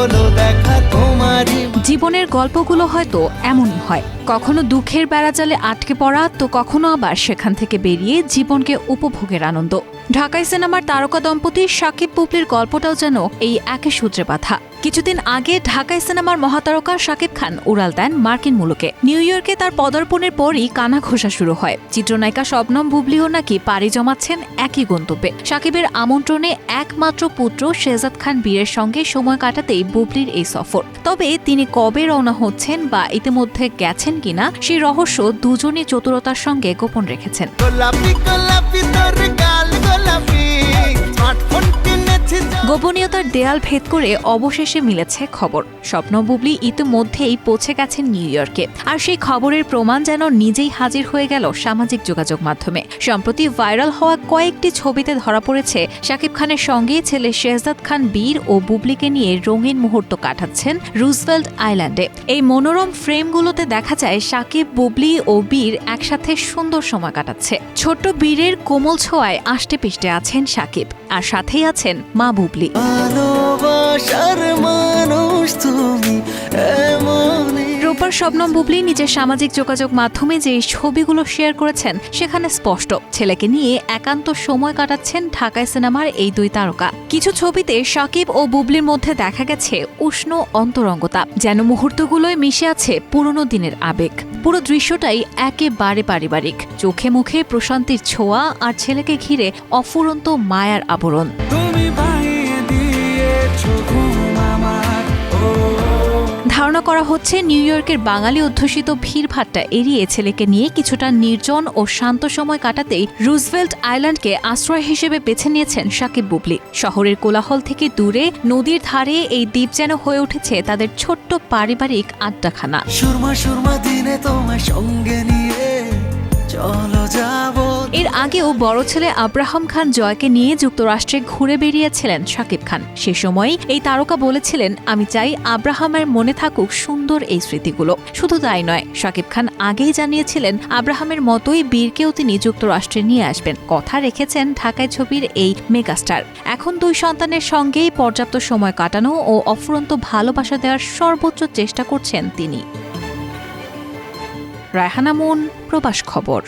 হলো দেখা তোমারই জীবনের গল্পগুলো হয়তো এমনই হয়। কখনো দুঃখের বেড়াজালে আটকে পড়া, তো কখনো আবার সেখান থেকে বেরিয়ে জীবনকে উপভোগের আনন্দ। ঢাকাই সিনেমার তারকা দম্পতি সাকিব পুপলির গল্পটাও যেন এই একই সূত্রে বাঁধা। কিছুদিন আগে ঢাকায় সিনেমার মহাতারকা শাকিব খান উড়াল দেন মার্কিন মুলুকে। নিউ ইয়র্কে তার পদার্পণের পরই কানা ঘোষা শুরু হয়। চিত্রনায়িকা শবনম বুবলিও নাকি পাড়ি জমাচ্ছেন একই গন্তব্যে। শাকিবের আমন্ত্রণে একমাত্র পুত্র শেজাদ খান বীরের সঙ্গে সময় কাটাতেই বুবলির এই সফর। তবে তিনি কবে রওনা হচ্ছেন বা ইতিমধ্যে গেছেন কিনা, সেই রহস্য দুজনই চতুরতার সঙ্গে গোপন রেখেছেন। গোলাপি গোলাপি তোর গাল, গোলাপি। গোপনীয়তার দেয়াল ভেদ করে অবশেষে মিলেছে খবর। স্বপ্ন বুবলি ইতিমধ্যেই পৌঁছে গেছেন নিউ ইয়র্কে। আর সেই খবরের প্রমাণ যেন নিজেই হাজির হয়ে গেল সামাজিক যোগাযোগ মাধ্যমে। সম্প্রতি ভাইরাল হওয়া কয়েকটি ছবিতে ধরা পড়েছে শাকিব খানের সঙ্গে ছেলে শেহজাদ খান বীর ও বুবলিকে নিয়ে রঙিন মুহূর্ত কাটাচ্ছেন রুজভেল্ট আইল্যান্ডে। এই মনোরম ফ্রেমগুলোতে দেখা যায় শাকিব, বুবলি ও বীর একসাথে সুন্দর সময় কাটাচ্ছে। ছোট্ট বীরের কোমল ছোঁয়ায় আষ্টে পিষ্টে আছেন শাকিব। আর সাথেই আছেন মা বুবলি। ভালোবাসার মানুষ তুমি রূপার শবনম বুবলি নিজের সামাজিক যোগাযোগ মাধ্যমে যে ছবিগুলো শেয়ার করেছেন সেখানে স্পষ্ট। ছেলেকে নিয়ে একান্ত সময় কাটাচ্ছেন ঢাকায় সিনেমার এই দুই তারকা। কিছু ছবিতে সাকিব ও বুবলির মধ্যে দেখা গেছে উষ্ণ অন্তরঙ্গতা যেন মুহূর্তগুলোয় মিশে আছে পুরনো দিনের আবেগ। পুরো দৃশ্যটাই একেবারে পারিবারিক। চোখে মুখে প্রশান্তির ছোঁয়া আর ছেলেকে ঘিরে অফুরন্ত মায়ার আবরণ। ধারণা করা হচ্ছে নিউ ইয়র্কের বাঙালি অধ্যুষিত ভিড়ভাট্টা এড়িয়ে ছেলেকে নিয়ে কিছুটা নির্জন ও শান্ত সময় কাটাতেই রুজভেল্ট আইল্যান্ডকে আশ্রয় হিসেবে বেছে নিয়েছেন সাকিব বুবলি। শহরের কোলাহল থেকে দূরে, নদীর ধারে এই দ্বীপ যেন হয়ে উঠেছে তাদের ছোট্ট পারিবারিক আড্ডাখানা। সুরমা সুরমা দিনে তোমায় সঙ্গে নিয়ে চলো আগেও বড় ছেলে আব্রাহাম খান জয়কে নিয়ে যুক্তরাষ্ট্রে ঘুরে বেরিয়েছিলেন শাকিব খান। সে সময় এই তারকা বলেছিলেন, আমি চাই আব্রাহামের মনে থাকুক সুন্দর এই স্মৃতিগুলো। শুধু তাই নয়, শাকিব খান আগেই জানিয়েছিলেন, আব্রাহামের মতোই বীরকেও তিনি যুক্তরাষ্ট্রে নিয়ে আসবেন। কথা রেখেছেন ঢাকায় ছবির এই মেগাস্টার। এখন দুই সন্তানের সঙ্গেই পর্যাপ্ত সময় কাটানো ও অফুরন্ত ভালোবাসা দেওয়ার সর্বোচ্চ চেষ্টা করছেন তিনি। রায়হানা মুন প্রবাস খবর।